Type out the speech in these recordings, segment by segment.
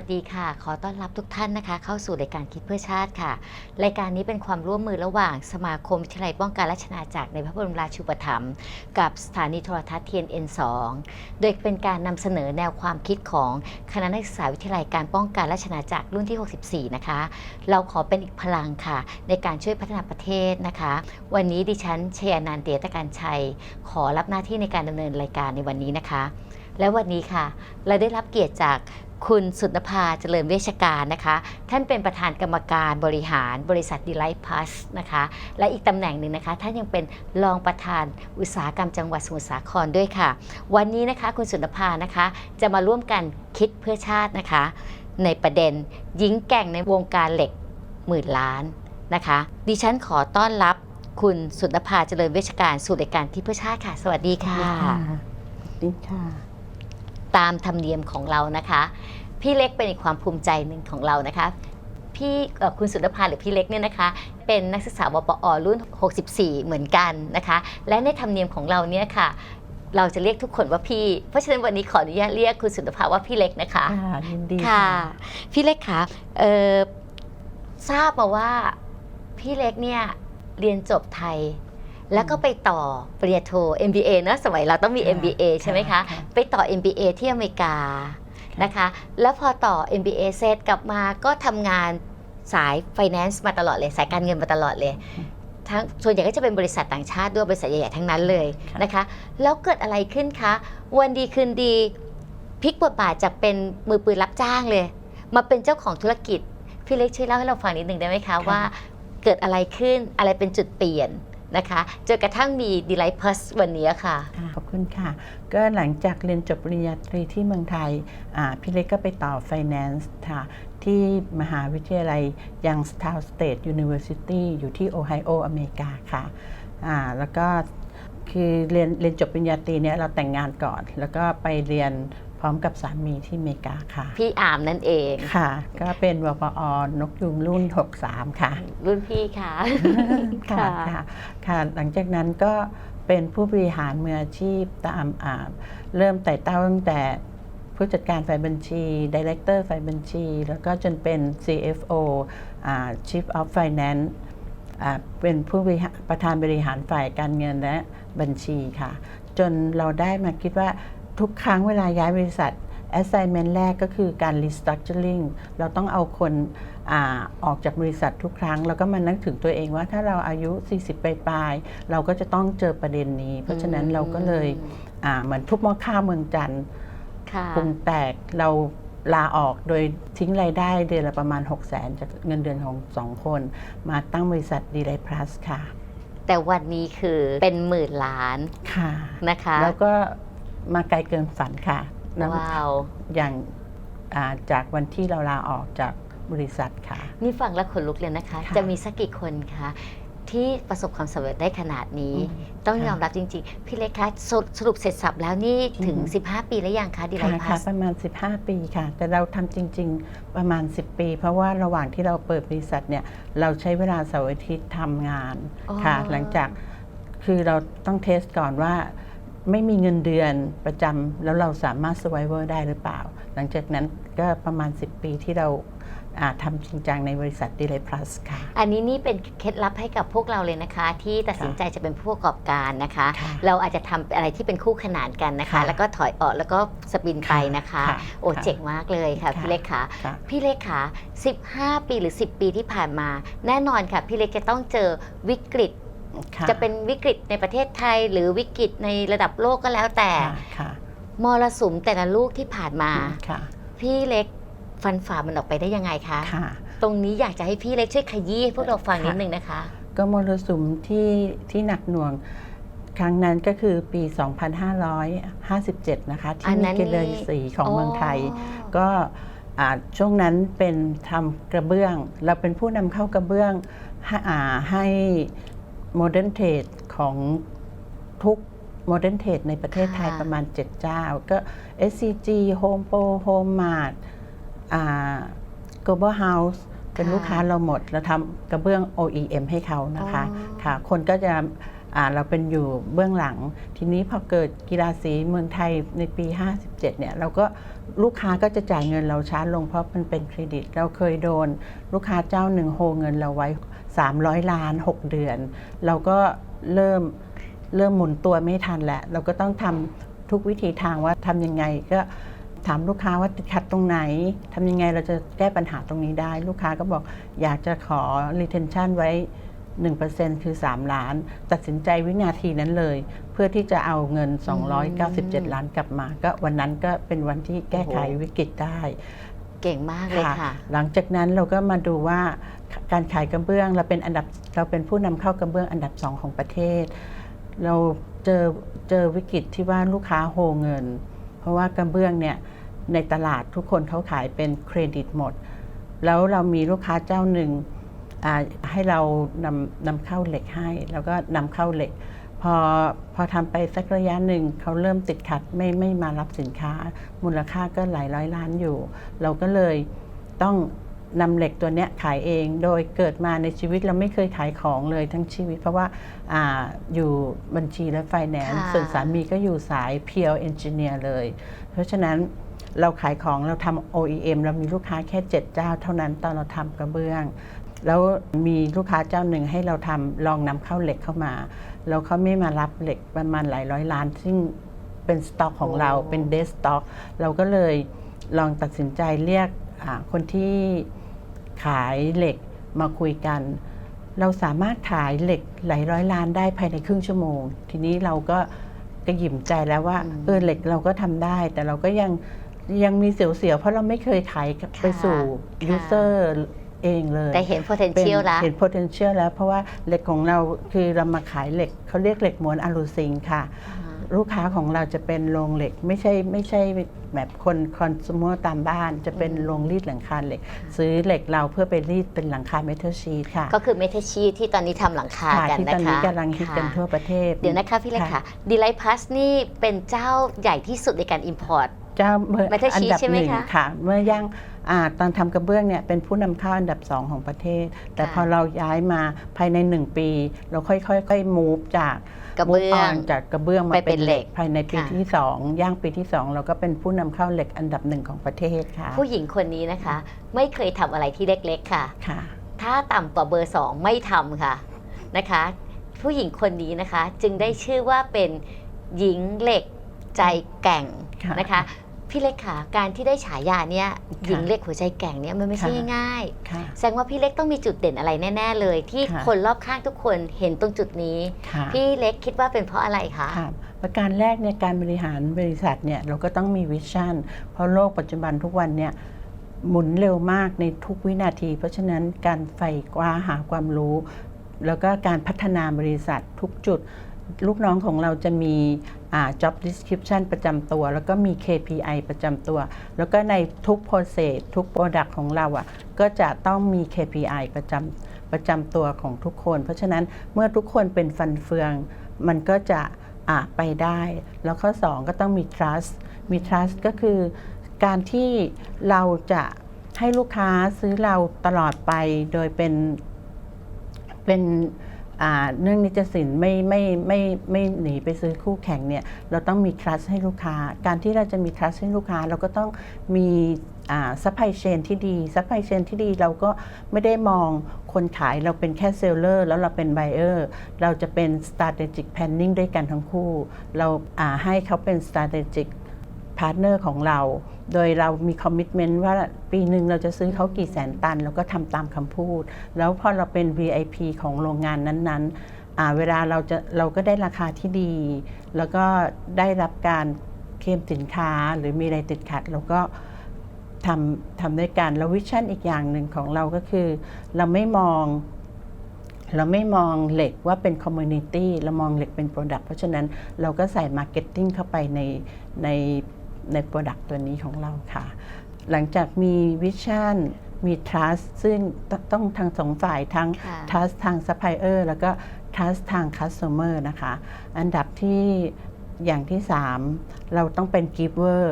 วัสดีค่ะ ขอต้อนรับทุกท่านนะคะ เข้าสู่รายการคิดเพื่อชาติค่ะ รายการนี้เป็นความร่วมมือระหว่างสมาคมวิทยาลัยป้องกันและชนาจักรในพระบรมราชูปถัมภ์กับสถานีโทรทัศน์ TNN2 โดยเป็นการนำเสนอแนวความคิดของคณะนักศึกษาวิทยาลัยการป้องกันและชนาจักรรุ่นที่ 64 นะคะ เราขอเป็นอีกพลังค่ะ ในการช่วยพัฒนาประเทศนะคะ วันนี้ดิฉันเชยนันเตียตะการชัย ขอรับหน้าที่ในการดำเนินรายการในวันนี้นะคะ และวันนี้ค่ะ เราได้รับเกียรติจาก คุณสุนภาเจริญเวชการนะคะ ท่านเป็นประธานกรรมการบริหารบริษัทดีไลท์พัสนะคะ และอีกตำแหน่งหนึ่งนะคะ ท่านยังเป็นรองประธานอุตสาหกรรมจังหวัดสมุทรสาครด้วยค่ะ วันนี้นะคะคุณสุนภานะคะ จะมาร่วมกันคิดเพื่อชาตินะคะ ในประเด็นหญิงแก่งในวงการเหล็กหมื่นล้านนะคะ ดิฉันขอต้อนรับคุณสุนภาเจริญเวชการสู่รายการคิดเพื่อชาติค่ะ สวัสดีค่ะสวัสดีค่ะ ตามธรรมเนียมของเรานะคะ พี่เล็กเป็นอีกความภูมิใจหนึ่งของเรานะคะพี่เอ่อคุณสุนภาหรือพี่เล็กเนี่ยนะคะ เป็นนักศึกษาวปอรุ่น 64 เหมือนกันนะคะ และในธรรมเนียมของเราเนี่ยค่ะ เราจะเรียกทุกคนว่าพี่ เพราะฉะนั้นวันนี้ขออนุญาตเรียกคุณสุนภาว่าพี่เล็กนะคะค่ะยินดีค่ะ พี่เล็กคะเอ่อทราบมาว่าพี่เล็กเนี่ยเรียนจบไทย แล้วก็ไปต่อปริญญาโท MBA เนอะสมัยเราต้องมี MBA ใช่ไหมคะ ไปต่อ MBA ที่อเมริกานะคะ แล้วพอต่อ MBA เสร็จกลับมาก็ทำงานสาย Finance มาตลอดเลย สายการเงินมาตลอดเลยทั้งส่วนใหญ่ก็จะเป็นบริษัทต่างชาติด้วยบริษัทใหญ่ๆทั้งนั้นเลยนะคะ แล้วเกิดอะไรขึ้นคะ วันดีคืนดีพลิกบทบาทจากเป็นมือปืนรับจ้างเลย มาเป็นเจ้าของธุรกิจ พี่เล็กช่วยเล่าให้เราฟังนิดหนึ่งได้ไหมคะว่า เกิดอะไรขึ้นอะไรเป็นจุดเปลี่ยน นะคะจนกระทั่งมีดีไลท์พัสวันนี้ค่ะ ขอบคุณค่ะ ก็หลังจากเรียนจบปริญญาตรีที่เมืองไทยพี่เล็กก็ไปต่อ Finance ค่ะ ที่มหาวิทยาลัย Youngstown State University อยู่ที่โอไฮโออเมริกาค่ะแล้วก็คือเรียนเรียนจบปริญญาตรีเนี่ยเราแต่งงานก่อน แล้วก็ไปเรียน พร้อมกับสามีที่อเมริกาค่ะ พี่อามนั่นเองค่ะ ก็เป็นวปอนกยุงรุ่น 63 ค่ะ รุ่นพี่ค่ะ ค่ะ ค่ะ ค่ะ หลังจากนั้นก็เป็นผู้บริหารมืออาชีพตามอ่าเริ่มไต่เต้าตั้งแต่ผู้จัดการฝ่ายบัญชีดีเลกเตอร์ฝ่ายบัญชี แล้วก็จนเป็น CFO อ่า Chief of Finance อ่าเป็นผู้บริหารประธานบริหารฝ่ายการเงินและบัญชีค่ะ จนเราได้มาคิดว่า ทุกครั้งเวลาย้ายบริษัท assignment แรกก็คือการ restructuring เราต้องเอาคนอาออกจากบริษัททุกครั้ง แล้วก็มานึกถึงตัวเองว่าถ้าเราอายุ 40 ปลายๆเราก็จะต้องเจอประเด็นนี้ เพราะฉะนั้นเราก็เลยอ่าเหมือนทุบหม้อข้าวเมืองจันทร์ค่ะปรุงแตกเราลาออกโดยทิ้งรายได้เดือนละประมาณ 6 0 0 0 0 0จากเงินเดือนของสองคน มาตั้งบริษัทดีไลพลัสค่ะ แต่วันนี้คือเป็นหมื่นล้านค่ะนะคะ แล้วก็ มาไกลเกินฝันค่ะแล้วว้าว อย่างอ่าจากวันที่เราลาออกจากบริษัทค่ะ นี่ฟังแล้วขนลุกเลยนะคะ ค่ะจะมีสักกี่คนคะที่ประสบความสำเร็จได้ขนาดนี้ อืมต้องค่ะยอมรับจริงๆ พี่เล็กคะสรุปสรุปเสร็จสับแล้วนี่ถึง อืม 15 ปีแล้วยังคะดีไลค่ะพัค่ะส ประมาณ 15 ปีค่ะ แต่เราทำจริง ๆ ประมาณ 10 ปี เพราะว่าระหว่างที่เราเปิดบริษัทเนี่ย เราใช้เวลาเสาร์อาทิตย์ทำงานค่ะ หลังจากคือเราต้องเทสก่อนว่า ไม่มีเงินเดือนประจำแล้วเราสามารถ survivor ได้หรือเปล่า หลังจากนั้นก็ประมาณ 10 ปีที่เราอ่าทำจริงจังในบริษัท Delay Plus ค่ะ อันนี้นี่เป็นเคล็ดลับให้กับพวกเราเลยนะคะ ที่ตัดสินใจจะเป็นผู้ประกอบการนะคะ ค่ะเราอาจจะทำอะไรที่เป็นคู่ขนานกันนะคะ ค่ะแล้วก็ถอยออกแล้วก็สปินไปนะคะ ค่ะโอ้ค่ะเจ๋งมากเลยค่ะค่ะ พี่เล็กค่ะ ค่ะ พี่เล็กค่ะ 15 ปีหรือ 10 ปีที่ผ่านมา แน่นอนค่ะ พี่เล็กจะต้องเจอวิกฤตค่ะ จะเป็นวิกฤตในประเทศไทย หรือวิกฤตในระดับโลกก็แล้วแต่ค่ะค่ะมรสุมแต่ละลูกที่ผ่านมาค่ะพี่เล็กฟันฝ่ามันออกไปได้ยังไงคะค่ะตรงนี้อยากจะให้พี่เล็กช่วยขยี้ให้พวกเราฟังค่ะนิดนึงนะคะ ก็มรสุมที่ที่หนักหน่วงครั้งนั้นก็คือปี 2557 นะคะอัที่นมีนั้นเกลเลอนี่สีของเมืองไทย ก็อ่าช่วงนั้นเป็นทำกระเบื้อง เราเป็นผู้นำเข้ากระเบื้องให้อ่าให้ โมเดิร์นเทรดของทุกโมเดิร์นเทรดในประเทศไทยค่ะประมาณ 7 เจ้า ก็ SCG Home Pro Home Mart อ่า Global House เป็นค่ะลูกค้าเราหมด เราทำกระเบื้อง OEM ให้เขานะคะอ๋อค่ะ คนก็จะอ่าเราเป็นอยู่เบื้องหลัง ทีนี้พอเกิดกีฬาสีเมืองไทยในปี 57 เนี่ย เราก็ลูกค้าก็จะจ่ายเงินเราช้าลงเพราะมันเป็นเครดิต เราเคยโดนลูกค้าเจ้าหนึ่งโฮเงินเราไว้ 300 ล้าน 6 เดือน เราก็เริ่มเริ่มหมุนตัวไม่ทันแล้วเราก็ต้องทำทุกวิธีทางว่าทำยังไงก็ถามลูกค้าว่าติดขัดตรงไหนทำยังไงเราจะแก้ปัญหาตรงนี้ได้ ลูกค้าก็บอกอยากจะขอ retention ไว้ 1%คือ 3 ล้าน ตัดสินใจวินาทีนั้นเลย เพื่อที่จะเอาเงิน 297 ล้านกลับมา ก็วันนั้นก็เป็นวันที่แก้ไขโอ้โหวิกฤตได้ เก่งมากเลยค่ะ หลังจากนั้นเราก็มาดูว่าการขายกระเบื้องเราเป็นอันดับเราเป็นผู้นำเข้ากระเบื้องอันดับสองของประเทศ เราเจอเจอวิกฤตที่ว่าลูกค้าโฮเงิน เพราะว่ากระเบื้องเนี่ยในตลาดทุกคนเขาขายเป็นเครดิตหมด แล้วเรามีลูกค้าเจ้าหนึ่งอ่าให้เรานำนำเข้าเหล็กให้ แล้วก็นำเข้าเหล็ก พอพอทำไปสักระยะหนึ่งเขาเริ่มติดขัดไม่ไม่มารับสินค้า มูลค่าก็หลายร้อยล้านอยู่ เราก็เลยต้องนำเหล็กตัวเนี้ยขายเองโดยเกิดมาในชีวิตเราไม่เคยขายของเลยทั้งชีวิต เพราะว่าอาอยู่บัญชีและไฟแนนซ์ค่ะ ส่วนสามีก็อยู่สาย PR Engineer เลย เพราะฉะนั้นเราขายของเราทำ OEM เรามีลูกค้าแค่ 7 เจ้าเท่านั้นตอนเราทำกระเบื้อง แล้วมีลูกค้าเจ้าหนึ่งให้เราทำลองนำเข้าเหล็กเข้ามา แล้วเขาไม่มารับเหล็กประมาณหลายร้อยล้าน ซึ่งเป็นสต็อกของเราโอ้เป็นเดสต็อกเราก็เลยลองตัดสินใจเรียกอ่าคนที่ขายเหล็กมาคุยกัน เราสามารถขายเหล็กหลายร้อยล้านได้ภายในครึ่งชั่วโมง ทีนี้เราก็กระหยิ่มใจแล้วว่าอืมเออเหล็กเราก็ทำได้ แต่เราก็ยังยังมีเสียวๆเพราะเราไม่เคยขายกับค่ะไปสู่ค่ะยูเซอร์ เองเลยแต่เห็นเป็น potential แล้ว เห็น potential แล้วเพราะว่าเหล็กของเราคือเรามาขายเหล็กเขาเรียกเหล็กม้วนอะลูซิงค่ะ ลูกค้าของเราจะเป็นโรงเหล็กไม่ใช่ไม่ใช่แบบคนคอน sumer ตามบ้าน จะเป็นอืมโรงรีดหลังคาเหล็ก ซื้อเหล็กเราเพื่อไปรีดเป็นหลังคาเมทัลชีทค่ะก็คือเมทัลชีทที่ตอนนี้ทำหลังคาค่ะกันที่นะตอนนี้คะกำลังฮิตกันค่ะทั่วประเทศ เดี๋ยวนะคะพี่เล็กค่ะดีไลท์พลัสนี่เป็นเจ้าใหญ่ที่สุดในการ Import เจ้าเบอร์ Metal อัน Sheet ดับใช่ไหมหนึ่งคะ ค่ะ เมื่อย่าง อาตอนทำกระเบื้องเนี่ยเป็นผู้นำเข้าอันดับสองของประเทศ แต่ค่ะพอเราย้ายมาภายในหนึ่งปี เราค่อยๆค่อยๆ move จากกระเบื้อง move on จากกระเบื้องมาไปเป็นเหล็ก ภายในปีค่ะที่สองย่างปีที่สองเราก็เป็นผู้นำเข้าเหล็กอันดับหนึ่งของประเทศค่ะ ผู้หญิงคนนี้นะคะ ไม่เคยทำอะไรที่เล็กๆค่ะค่ะ ถ้าต่ำกว่าเบอร์สองไม่ทำค่ะนะคะ ผู้หญิงคนนี้นะคะจึงได้ชื่อว่าเป็นหญิงเหล็กใจแกร่งค่ะนะคะ พี่เล็กค่ะการที่ได้ฉายาเนี่ยหญิงเหล็กหัวใจแกร่งเนี่ยมันไม่ใช่ค่ะง่ายค่ะๆแสดงว่าพี่เล็กต้องมีจุดเด่นอะไรแน่ ๆ เลย ที่ค่ะคนรอบข้างทุกคนเห็นตรงจุดนี้ค่ะพี่เล็กคิดว่าเป็นเพราะอะไรคะค่ะประการแรกเนี่ยการบริหารบริษัทเนี่ยเราก็ต้องมีวิชั่น เพราะโลกปัจจุบันทุกวันเนี่ยหมุนเร็วมากในทุกวินาที เพราะฉะนั้นการใฝ่คว้าหาความรู้ แล้วก็การพัฒนาบริษัททุกจุด ลูกน้องของเราจะมีอ่า job description ประจำตัว แล้วก็มี KPI ประจำตัว แล้วก็ในทุก process ทุก product ของเราอะก็จะต้องมี KPI ประจำประจำตัวของทุกคน เพราะฉะนั้นเมื่อทุกคนเป็นฟันเฟือง มันก็จะอาไปได้ แล้วข้อ 2 ก็ต้องมี trust มี trust ก็คือการที่เราจะให้ลูกค้าซื้อเราตลอดไปโดยเป็นเป็น เรื่องนิจสินไม่ไม่ไม่ไม่หนีไปซื้อคู่แข่งเนี่ยเราต้องมี trust ให้ลูกค้า การที่เราจะมี trust ให้ลูกค้า เราก็ต้องมีซัพพลายเชนที่ดีซัพพลายเชนที่ดีเราก็ไม่ได้มองคนขายเราเป็นแค่เซลเลอร์แล้วเราเป็นไบเออร์เราจะเป็น strategic planning ด้วยกันทั้งคู่ เราให้เขาเป็น strategic พาร์ทเนอร์ของเรา โดยเรามีคอมมิชเมนต์ว่าปีหนึ่งเราจะซื้อเขากี่แสนตัน แล้วก็ทำตามคำพูด แล้วพอเราเป็น VIP ของโรงงานนั้นๆ เวลาเราจะเราก็ได้ราคาที่ดี แล้วก็ได้รับการเคลมสินค้าหรือมีอะไรติดขัดเราก็ทำทำด้วยกันแล้ววิชั่นอีกอย่างหนึ่งของเราก็คือ เราไม่มองเราไม่มองเหล็กว่าเป็นคอมมูนิตี้เรามองเหล็กเป็นโปรดักต์เพราะฉะนั้นเราก็ใส่มาร์เก็ตติ้งเข้าไปในใน ในโปรดักต์ตัวนี้ของเราค่ะ หลังจากมีวิชั่นมี trust ซึ่งตต้องทางสองฝ่ายทั้งค่ะ trust ทาง supplier แล้วก็ trust ทาง customer นะคะ อันดับที่อย่างที่ 3 เราต้องเป็น giver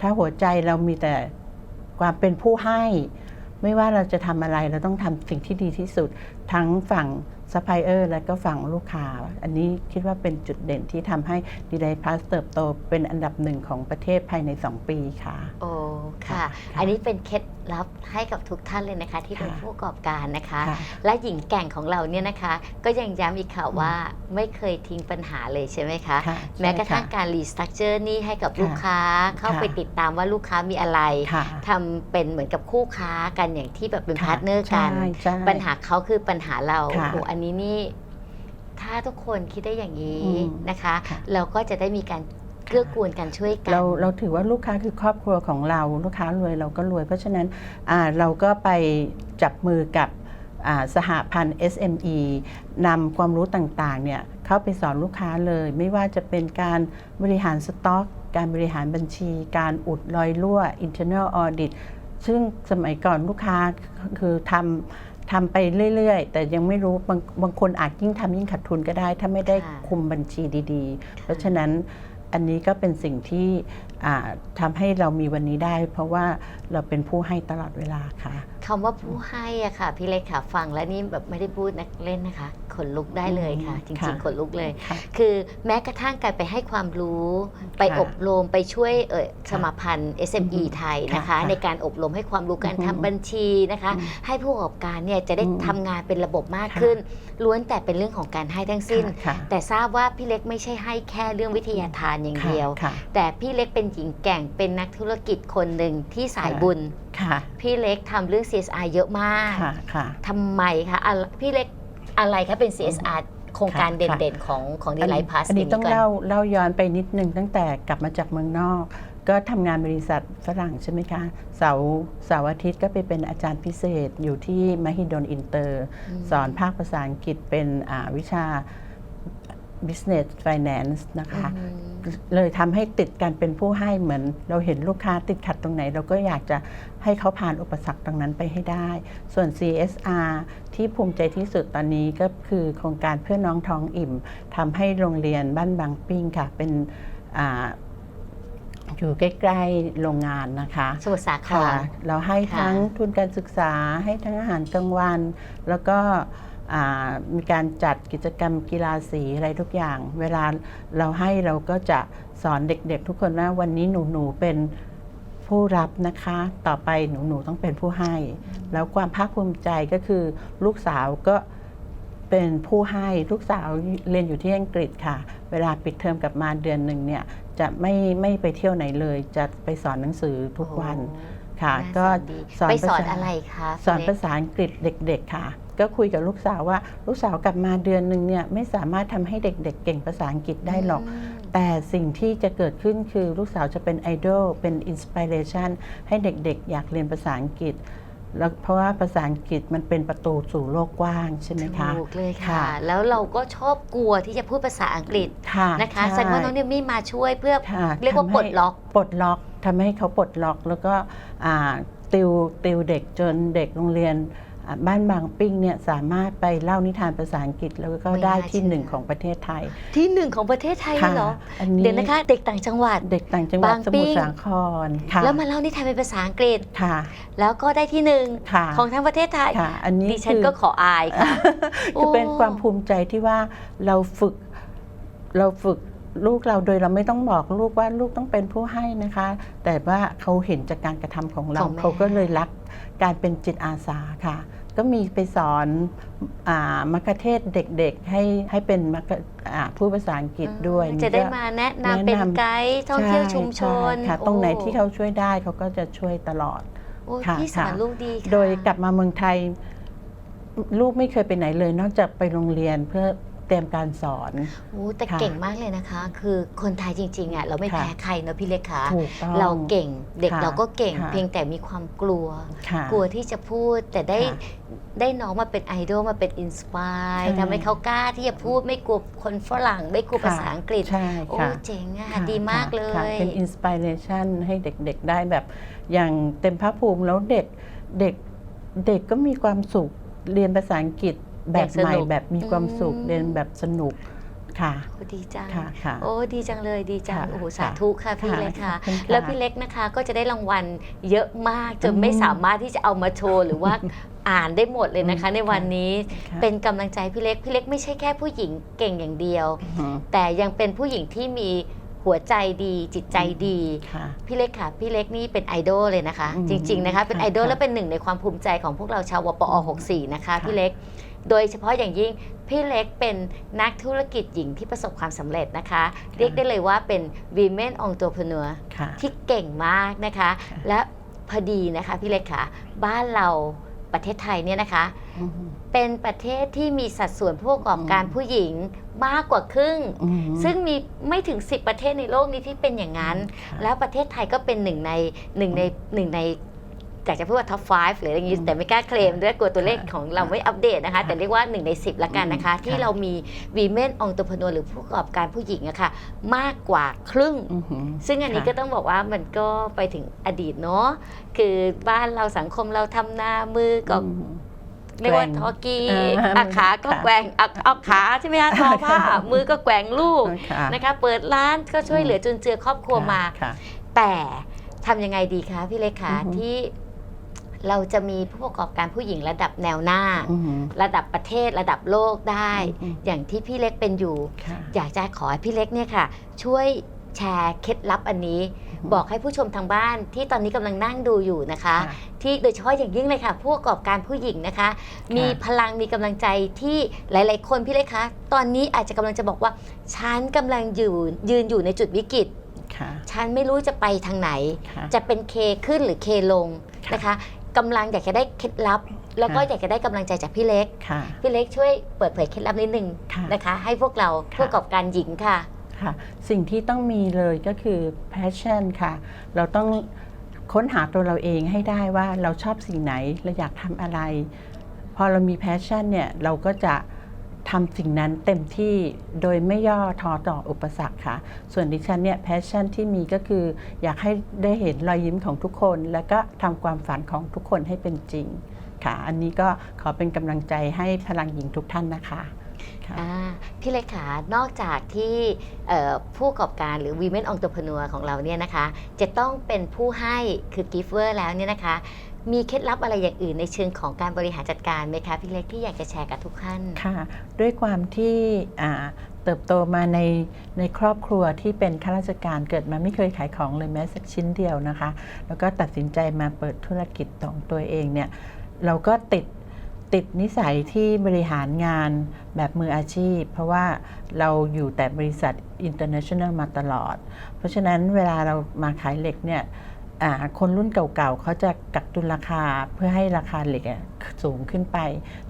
ถ้าหัวใจเรามีแต่ความเป็นผู้ให้ ไม่ว่าเราจะทำอะไรเราต้องทำสิ่งที่ดีที่สุดทั้งฝั่ง ซัพพลายเออร์และก็ฝั่งลูกค้า อันนี้คิดว่าเป็นจุดเด่นที่ทำให้ d e l a y Plus เติบโตเป็นอันดับหนึ่งของประเทศภายใน 2 ปีค่ะ โอ้ ค่ะค่ะ อันนี้เป็นเคล็ดลับให้กับทุกท่านเลยนะคะ ที่เป็นค่ะผู้ประกอบการนะคะค่ะและหญิงแกร่งของเราเนี่ยนะคะ ก็ยังย้ำอีกค่ะว่าไม่เคยทิ้งปัญหาเลยใช่ไหมคะค่ะแม้กระทั่งใช่ค่การรีสตรัคเจอร์นี่ให้กับลูกค้าเข้าค่ะไปติดตามว่าลูกค้ามีอะไรค่ะทำเป็นเหมือนกับคู่ค้ากันอย่างที่แบบเป็นค่ะพาร์ทเนอร์กันใช่ใช่ปัญหาเขาคือปัญหาเราค่ะโอ้อันนี้นี่ถ้าทุกคนคิดได้อย่างนี้อืมนะคะค่ะเราก็จะได้มีการ เกื้อกูลกันช่วยกัน เราเราถือว่าลูกค้าคือครอบครัวของเรา ลูกค้ารวยเราก็รวย เพราะฉะนั้นอ่าเราก็ไปจับมือกับอ่าสหพันธ์ SME นำความรู้ต่างๆเนี่ยเข้าไปสอนลูกค้าเลย ไม่ว่าจะเป็นการบริหารสต็อก การบริหารบัญชี การอุดรอยรั่ว internal audit ซึ่งสมัยก่อนลูกค้าคือทำทำไปเรื่อย ๆ แต่ยังไม่รู้บางบางคนอาจยิ่งทำยิ่งขาดทุนก็ได้ ถ้าไม่ได้ค่ะ คุมบัญชีดี ๆ เพราะฉะนั้น อันนี้ก็เป็นสิ่งที่ทำให้เรามีวันนี้ได้ เพราะว่าเราเป็นผู้ให้ตลอดเวลาค่ะ คำว่าผู้ให้อะค่ะ พี่เล็กค่ะฟังแล้วนี่แบบไม่ได้พูดนักเล่นนะคะขนลุกได้เลยค่ะจอืมริงค่ะๆขนลุกเลยค่ะคือแม้กระทั่งการไปให้ความรู้ ไปค่ะอบรมไปช่วยเอ่ยสมาพันธ์ SME อือฮึไทยนะคะค่ะในการอบรมให้ความรู้การอือฮึทำบัญชีนะคะอืมให้ผู้ประกอบการเนี่ยจะได้อืมทำงานเป็นระบบมากค่ะขึ้น ล้วนแต่เป็นเรื่องของการให้ทั้งสิ้นค่ะแต่ทราบว่าพี่เล็กไม่ใช่ให้แค่เรื่องวิทยาทานอย่างเดียวค่ะแต่พี่เล็กเป็นหญิงแกร่งเป็นนักธุรกิจคนหนึ่งที่สายค่ะบุญ ค่ะ พี่เล็กทำเรื่อง CSR เยอะมากค่ะค่ะ ทำไมคะอะไรพี่เล็กอะไรคะเป็น CSR โครงการค่ะเด่นๆของของดีไลท์พาสอันนี้ต้องเล่าเล่าย้อนไปนิดนึงตั้งแต่กลับมาจากเมืองนอก ก็ทำงานบริษัทฝรั่งใช่ไหมคะเสาร์เสาร์อาทิตย์ก็ไปเป็นอาจารย์พิเศษอยู่ที่มหิดลอินเตอร์ สอนภาคภาษาอังกฤษเป็นอ่าวิชา business finance นะคะ เลยทำให้ติดการเป็นผู้ให้เหมือน เราเห็นลูกค้าติดขัดตรงไหน เราก็อยากจะให้เขาผ่านอุปสรรคตรงนั้นไปให้ได้ ส่วน CSR ที่ภูมิใจที่สุดตอนนี้ก็คือโครงการเพื่อน้องท้องอิ่มทำให้โรงเรียนบ้านบางปิ้งค่ะ เป็นอาอยู่ใกล้ๆโรงงานนะคะสมุทรสาคค่ะรเราให้ค่ะทั้งทุนการศึกษาให้ทั้งอาหารกลางวัน แล้วก็อ่า มีการจัดกิจกรรมกีฬาสีอะไรทุกอย่าง เวลาเราให้เราก็จะสอนเด็กๆ ทุกคนว่าวันนี้หนูๆเป็นผู้รับนะคะ ต่อไปหนูๆต้องเป็นผู้ให้ แล้วความภาคภูมิใจก็คือลูกสาวก็เป็นผู้ให้ลูกสาวเรียนอยู่ที่อังกฤษค่ะ เวลาปิดเทอมกลับมาเดือนหนึ่งเนี่ยจะไม่ไม่ไปเที่ยวไหนเลย จะไปสอนหนังสือทุกวันค่ะน่าก็ดีสอนไปสอนภาษาอะไรคะสอนภาษาอังกฤษเด็ก ๆค่ะ ก็คุยกับลูกสาวว่า ลูกสาวกลับมาเดือนหนึ่งเนี่ยไม่สามารถทำให้เด็กๆ เก่งภาษาอังกฤษได้หรอกมแต่สิ่งที่จะเกิดขึ้นคือลูกสาวจะเป็นไอดอลเป็นอินสปิเรชันให้เด็กๆ อยากเรียนภาษาอังกฤษแล้วเพราะว่าภาษาอังกฤษมันเป็นประตูสู่โลกกว้างใช่ไหมคะถูกเลยค่ะค่ะแล้วเราก็ชอบกลัวที่จะพูดภาษาอังกฤษค่ะนะคะใช่แสดงว่าน้องเดมี่มาช่วยเพื่อค่ะเรียกว่าทำให้ปลดล็อกปลดล็อกทำให้เขาปลดล็อกแล้วก็อ่าติวติวเด็กจนเด็กโรงเรียนอ่า บ้านบางปิ้งเนี่ยสามารถไปเล่านิทานภาษาอังกฤษแล้วก็ไม่ได้น่าที่เชื่อหนึ่งของประเทศไทย ที่หนึ่งของประเทศไทยเลยเหรออันนี้เดี๋ยวนะคะเด็กต่างจังหวัดเด็กต่างจังหวัดบางสปิ้มุทงรสาครค่ะแล้วมาเล่านิทานเป็นภาษาอังกฤษค่ะ แล้วก็ได้ที่หนึ่งค่ะของทั้งประเทศไทยค่ะอันนี้ดิฉันคือก็ขออายค่ะคือเป็นโอ้ความภูมิใจที่ว่าเราฝึกเราฝึก ลูกเราโดยเราไม่ต้องบอกลูกว่าลูกต้องเป็นผู้ให้นะคะ แต่ว่าเขาเห็นจากการกระทำของเรา ของแม่ เขาก็เลยรักการเป็นจิตอาสาค่ะ ก็มีไปสอนอ่ามัคคเทศก์เด็กๆให้ให้เป็นมัคคะอ่าผู้ภาษาอังกฤษด้วยจะได้นี่ก็ มาแนะนำแนะนำเป็นไกด์ท่องเที่ยวชุมชนใค่ะโอ้ตรงไหนที่เขาช่วยได้เขาก็จะช่วยตลอด โอ้ค่ะพี่สอนค่ะ ลูกดีค่ะ โดยกลับมาเมืองไทย ลูกไม่เคยไปไหนเลย นอกจากไปโรงเรียนเพื่อ เตรียมการสอน โอ้แต่ค่ะเก่งมากเลยนะคะ คือคนไทยจริงๆอะเราไม่ค่ะแพ้ใครเนอะพี่เล็กคะถูกต้องเราเก่งเด็กค่ะเราก็เก่ง ค่ะ เพียงแต่มีความกลัว ค่ะ กลัวที่จะพูดแต่ได้ค่ะได้น้องมาเป็นไอดอลมาเป็นอินสปายใช่ทำให้เขากล้าที่จะพูดไม่กลัวคนฝรั่ง ไม่กลัวภาษาอังกฤษ ใช่โอ้ค่ะเจ๋งอะค่ะดีมากค่ะเลค่ะย เป็นอินสปิเรชันให้เด็กๆได้แบบ อย่างเต็มภาคภูมิแล้วเด็กเด็กเด็กก็มีความสุขเรียนภาษาอังกฤษ แบบใหม่แบบสนุกแบบมีความสุขอืมเรียนแบบสนุกค่ะ โอ้ดีจัง ค่ะค่ะ โอ้ดีจังเลยดีจัง ค่ะโอ้โหค่ะสาธุค่ะพี่ค่ะเล็กค่ะ ขอบคุณค่ะแล้วพี่เล็กนะคะก็จะได้รางวัลเยอะมากจนอืมไม่สามารถที่จะเอามาโชว์หรือว่า อ่านได้หมดเลยนะคะ อืม ในวันนี้ค่ะเป็นกำลังใจพี่เล็กพี่เล็กไม่ใช่แค่ผู้หญิงเก่งอย่างเดียว อืมแต่ยังเป็นผู้หญิงที่มีหัวใจดีจิตใจดี ค่ะ พี่เล็กค่ะ พี่เล็กนี่เป็นไอดอลเลยนะคะ อืมจริง ๆ นะคะ เป็นค่ะไอดอลค่ะและเป็นหนึ่งในความภูมิใจของพวกเราชาววปอ 64 นะคะ ค่ะพี่เล็ก โดยเฉพาะอย่างยิ่งพี่เล็กเป็นนักธุรกิจหญิงที่ประสบความสำเร็จนะคะ เรียกได้เลยว่าเป็น women entrepreneur ค่ะที่เก่งมากนะคะค่ะและพอดีนะคะพี่เล็กค่ะ บ้านเราประเทศไทยเนี่ยนะคะอืมเป็นประเทศที่มีสัดส่วนผู้ประกอบการอืมผู้หญิงมากกว่าครึ่งอืมซึ่งมีไม่ถึง 10 ประเทศในโลกนี้ที่เป็นอย่างนั้นค่ะแล้วประเทศไทยก็เป็นหนึ่งในหนึ่งในหนึ่งใน อยากจะพูดว่าท็อป 5 หรืออะไรอย่างนี้อืมแต่ไม่กล้าเคลมด้วยกลัวตัวเลขค่ะของเราไม่อัปเดตนะคะค่ะแต่เรียกว่า 1 ใน 10 ละกันนะคะอืมที่ค่ะเรามี women entrepreneur หรือผู้ประกอบการผู้หญิงอะค่ะมากกว่าครึ่งอืมซึ่งอันนี้ค่ะก็ต้องบอกว่ามันก็ไปถึงอดีตเนาะคือบ้านเราสังคมเราทำนามือก็อืมเรียกว่าแกว่งทอกีอ่าอะขาก็ค่ะแกว่งอะเอาขาใช่ไหมคะทอผ้ามือก็แกว่งลูกค่ะนะคะ เปิดร้านก็ช่วยเหลือจุนเจือครอบครัวมาค่ะแต่ทำยังไงดีคะพี่เล็กคะอือฮึที่ เราจะมีผู้ประกอบการผู้หญิงระดับแนวหน้าอืมระดับประเทศระดับโลกได้อืมอย่างที่พี่เล็กเป็นอยู่ค่ะอยากจะขอให้พี่เล็กเนี่ยค่ะ ช่วยแชร์เคล็ดลับอันนี้ บอกให้ผู้ชมทางบ้านที่ตอนนี้กำลังนั่งดูอยู่นะคะค่ะที่โดยเฉพาะอย่างยิ่งเลยค่ะ ผู้ประกอบการผู้หญิงนะคะ มีพลังมีกำลังใจที่หลาย ๆ คนพี่เล็กคะ ตอนนี้อาจจะกำลังจะบอกว่าฉันกำลังอยู่ยืนอยู่ในจุดวิกฤตค่ะฉันไม่รู้จะไปทางไหนค่ะจะเป็นเคขึ้นหรือเคลงค่ะนะคะ กำลังอยากจะได้เคล็ดลับ แล้วก็ค่ะอยากจะได้กำลังใจจากพี่เล็ก ค่ะ พี่เล็กช่วยเปิดเผยเคล็ดลับนิดนึงค่ะนะคะ ให้พวกเราค่ะ ผู้ประกอบการหญิงค่ะ ค่ะ สิ่งที่ต้องมีเลยก็คือ passion ค่ะ เราต้องค้นหาตัวเราเองให้ได้ว่าเราชอบสิ่งไหน เราอยากทำอะไร พอเรามี passion เนี่ย เราก็จะ ทำสิ่งนั้นเต็มที่โดยไม่ย่อท้อต่ออุปสรรคค่ะ ส่วนดิฉันเนี่ย passion ที่มีก็คือ อยากให้ได้เห็นรอยยิ้มของทุกคน แล้วก็ทำความฝันของทุกคนให้เป็นจริงค่ะ อันนี้ก็ขอเป็นกำลังใจให้พลังหญิงทุกท่านนะคะค่ะพี่เลขานอกจากที่ผู้ประกอบการหรือ Women Entrepreneur ของเราเนี่ยนะคะ จะต้องเป็นผู้ให้คือ giver แล้วเนี่ยนะคะ มีเคล็ดลับอะไรอย่างอื่นในเชิงของการบริหารจัดการไหมคะพี่เล็กที่อยากจะแชร์กับทุกท่าน ค่ะ ด้วยความที่เติบโตมาในในครอบครัวที่เป็นข้าราชการเกิดมาไม่เคยขายของเลยแม้สักชิ้นเดียวนะคะ แล้วก็ตัดสินใจมาเปิดธุรกิจของตัวเองเนี่ยเราก็ติดติดนิสัยที่บริหารงานแบบมืออาชีพ เพราะว่าเราอยู่แต่บริษัท international มาตลอด เพราะฉะนั้นเวลาเรามาขายเหล็กเนี่ย คนรุ่นเก่าๆเขาจะกักตุนราคาเพื่อให้ราคาเหล็กสูงขึ้นไป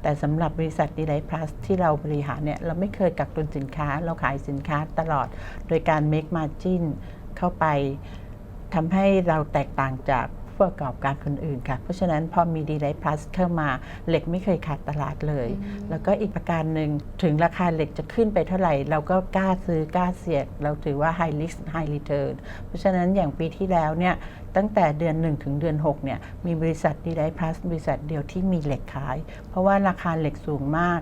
แต่สำหรับบริษัทดีไลท์พลัสที่เราบริหารเนี่ยเราไม่เคยกักตุนสินค้า เราขายสินค้าตลอด โดยการ make margin เข้าไปทำให้เราแตกต่างจาก ผู้ประกอบการคนอื่นค่ะ เพราะฉะนั้นพอมีดีไลท์พลัสเข้ามาเหล็กไม่เคยขาดตลาดเลยอืมแล้วก็อีกประการหนึ่งถึงราคาเหล็กจะขึ้นไปเท่าไหร่ เราก็กล้าซื้อกล้าเสี่ยงเราถือว่า high risk high return เพราะฉะนั้นอย่างปีที่แล้วเนี่ยตั้งแต่เดือน 1 ถึงเดือน 6เนี่ยมีบริษัทดีไลท์พลัสบริษัทเดียวที่มีเหล็กขาย เพราะว่าราคาเหล็กสูงมาก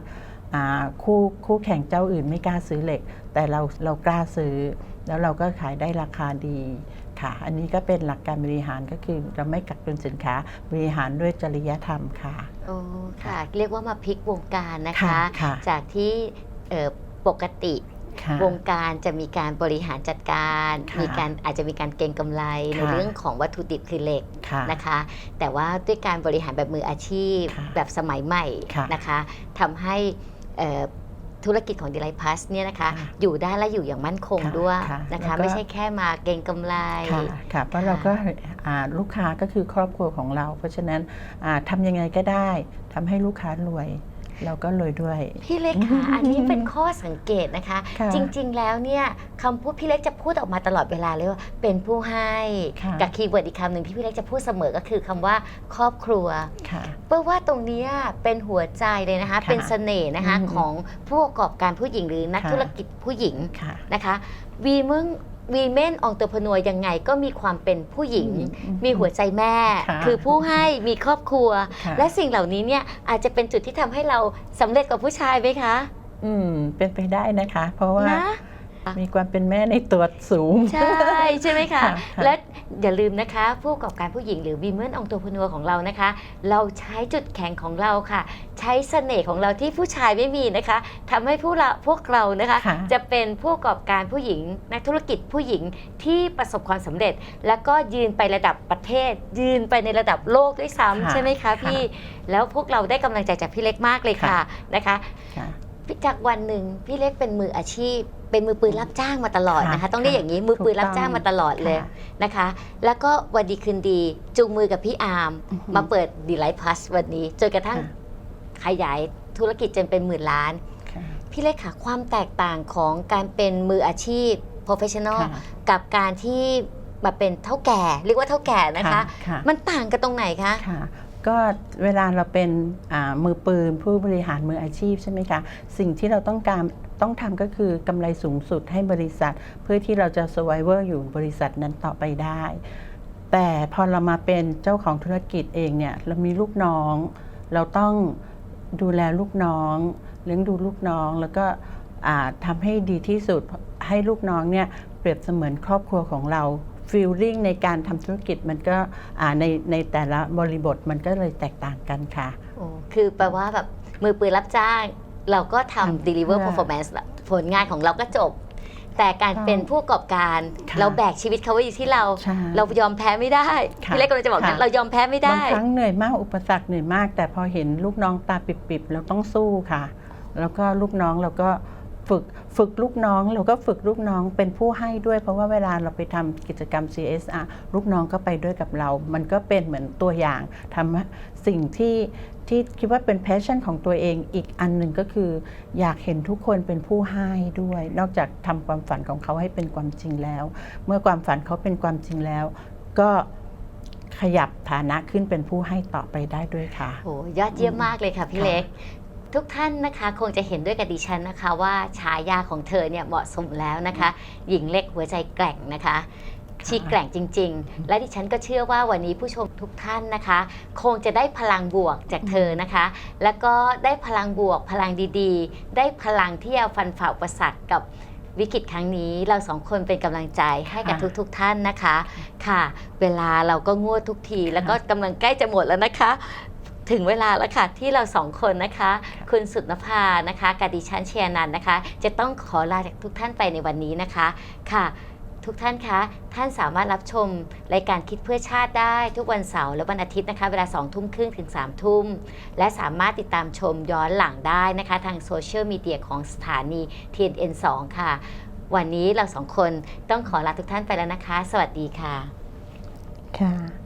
อ่าคู่คู่แข่งเจ้าอื่นไม่กล้าซื้อเหล็ก แต่เราเรากล้าซื้อ แล้วเราก็ขายได้ราคาดี ค่ะ อันนี้ก็เป็นหลักการบริหารก็คือเราไม่กักตุนสินค้าบริหารด้วยจริยธรรมค่ะโอ้ค่ะ เรียกว่ามาพลิกวงการนะคะค่ะค่ะ จากที่เอ่อปกติค่ะ วงการจะมีการบริหารจัดการ ค่ะมีการอาจจะมีการเก็งกำไรในค่ะ เรื่องของวัตถุดิบคือเหล็กค่ะ นะคะ แต่ว่าด้วยการบริหารแบบมืออาชีพค่ะแบบสมัยใหม่ค่ะ นะคะทำให้เอ่อ ธุรกิจของดีไลพัสเนี่ยนะคะค่ะอยู่ได้และอยู่อย่างมั่นคงค่ะด้วยค่ะนะคะแล้วก็ไม่ใช่แค่มาเก็งกำไรค่ะค่ะเพราะเราก็อ่าลูกค้าก็คือครอบครัวของเรา เพราะฉะนั้นอ่าทำยังไงก็ได้ทำให้ลูกค้ารวย เราก็รวยด้วย พี่เล็กคะอันนี้เป็นข้อสังเกตนะคะ ค่ะจริงๆแล้วเนี่ยคำพูดพี่เล็กจะพูดออกมาตลอดเวลาเลยว่าเป็นผู้ให้ค่ะ กับคีย์เวิร์ดอีกคำหนึ่งที่พี่เล็กจะพูดเสมอก็คือคำว่าครอบครัว ค่ะเพื่อว่าตรงเนี้ยเป็นหัวใจเลยนะคะ ค่ะเป็นเสน่ห์นะคะอืมของผู้ประกอบการผู้หญิงหรือนักค่ะ ธุรกิจผู้หญิงค่ะ นะคะวีมึง วีเมนองเตอร์พนัวยังไงก็มีความเป็นผู้หญิงอืมมีหัวใจแม่ค่ะคือผู้ให้มีครอบครัวค่ะและสิ่งเหล่านี้เนี่ยอาจจะเป็นจุดที่ทำให้เราสำเร็จกับผู้ชายไหมคะ อืมเป็นไปได้นะคะ เพราะว่านะ มีความเป็นแม่ในตัวสูง ใช่ใช่ไหมคะค่ะค่ะและอย่าลืมนะคะผู้ประกอบการผู้หญิงหรือวีเมนองตัวพนัวของเรานะคะ เราใช้จุดแข็งของเราค่ะ ใช้เสน่ห์ของเราที่ผู้ชายไม่มีนะคะทำให้ผู้เราพวกเรานะคะค่ะจะเป็นผู้ประกอบการผู้หญิงนักธุรกิจผู้หญิงที่ประสบความสำเร็จ แล้วก็ยืนไประดับประเทศ ยืนไปในระดับโลกด้วยซ้ำค่ะใช่ไหมคะพี่แล้วพวกเราได้กำลังใจจากพี่เล็กมากเลยค่ะนะคะค่ะจากวันหนึ่งพี่เล็กเป็นมืออาชีพ เป็นมือปืนรับจ้างมาตลอดนะคะค่ะต้องเรียกอย่างนี้มือปืนรับจ้างมาตลอดเลยค่ะนะคะ แล้วก็วันดีคืนดีจูงมือกับพี่อาร์มอือหือมาเปิดดีไลท์พลัสวันนี้จนกระทั่งค่ะขยายธุรกิจจนเป็นหมื่นล้านค่ะพี่เล็กค่ะความแตกต่างของการเป็นมืออาชีพ professional ค่ะกับการที่มาเป็นเท่าแก่ เรียกว่าเท่าแก่นะคะค่ะมันต่างกันตรงไหนคะค่ะก็เวลาเราเป็นอ่ามือปืนผู้บริหารมืออาชีพใช่ไหมคะ สิ่งที่เราต้องการ ต้องทำก็คือกำไรสูงสุดให้บริษัท เพื่อที่เราจะ survivor อยู่บริษัทนั้นต่อไปได้ แต่พอเรามาเป็นเจ้าของธุรกิจเองเนี่ยเรามีลูกน้อง เราต้องดูแลลูกน้องเลี้ยงดูลูกน้องแล้วก็ทำให้ดีที่สุดให้ลูกน้องเนี่ยเปรียบเสมือนครอบครัวของเราฟีลลิ่งในการทำธุรกิจมันก็ในในแต่ละบริบทมันก็เลยแตกต่างกันค่ะโอ้คือแปลว่าแบบมือปืนรับจ้าง เราก็ทำทำ deliver เพื่อ performance ละผลงานของเราก็จบ แต่การค่ะเป็นผู้ประกอบการค่ะเราแบกชีวิตเขาไว้อยู่ที่เราใช่เรายอมแพ้ไม่ได้ค่ะพี่เล็กก็เลยจะบอกนะค่ะเรายอมแพ้ไม่ได้บางครั้งเหนื่อยมากอุปสรรคเหนื่อยมาก แต่พอเห็นลูกน้องตาปิบๆเราต้องสู้ค่ะ แล้วก็ลูกน้องเราก็ฝึกฝึกลูกน้องเราก็ฝึกลูกน้องเป็นผู้ให้ด้วย เพราะว่าเวลาเราไปทำกิจกรรม CSR ลูกน้องก็ไปด้วยกับเรา มันก็เป็นเหมือนตัวอย่างทำให้สิ่งที่ ที่คิดว่าเป็น passion ของตัวเองอีกอันหนึ่งก็คือ อยากเห็นทุกคนเป็นผู้ให้ด้วย นอกจากทำความฝันของเขาให้เป็นความจริงแล้ว เมื่อความฝันเขาเป็นความจริงแล้ว ก็ขยับฐานะขึ้นเป็นผู้ให้ต่อไปได้ด้วยค่ะโอ้ยอดเยี่ยมมากเลยค่ะพี่ค่ะเล็กทุกท่านนะคะคงจะเห็นด้วยกับดิฉันนะคะ ว่าฉายาของเธอเนี่ยเหมาะสมแล้วนะคะ หญิงเล็กหัวใจแกร่งนะคะ ชีแกร่งจริง ๆ และดิฉันก็เชื่อว่าวันนี้ผู้ชมทุกท่านนะคะ คงจะได้พลังบวกจากเธอนะคะ แล้วก็ได้พลังบวกพลังดีๆ ได้พลังที่จะฟันฝ่าอุปสรรคกับวิกฤตครั้งนี้เราสองคนเป็นกำลังใจให้กับค่ะทุกๆท่านนะคะ ค่ะ เวลาเราก็งวดทุกที แล้วก็กำลังใกล้จะหมดแล้วนะคะ ถึงเวลาแล้วค่ะที่เราสองคนนะคะ คุณสุดนภานะคะกับดิฉันเชียร์นันท์นะคะ จะต้องขอลาจากทุกท่านไปในวันนี้นะคะค่ะ ทุกท่านคะ ท่านสามารถรับชมรายการคิดเพื่อชาติได้ทุกวันเสาร์และวันอาทิตย์นะคะ เวลา2ทุ่มครึ่งถึง3ทุ่ม และสามารถติดตามชมย้อนหลังได้นะคะ ทางโซเชียลมีเดียของสถานี TNN 2 ค่ะ วันนี้เราสองคนต้องขอลาทุกท่านไปแล้วนะคะ สวัสดีค่ะ ค่ะ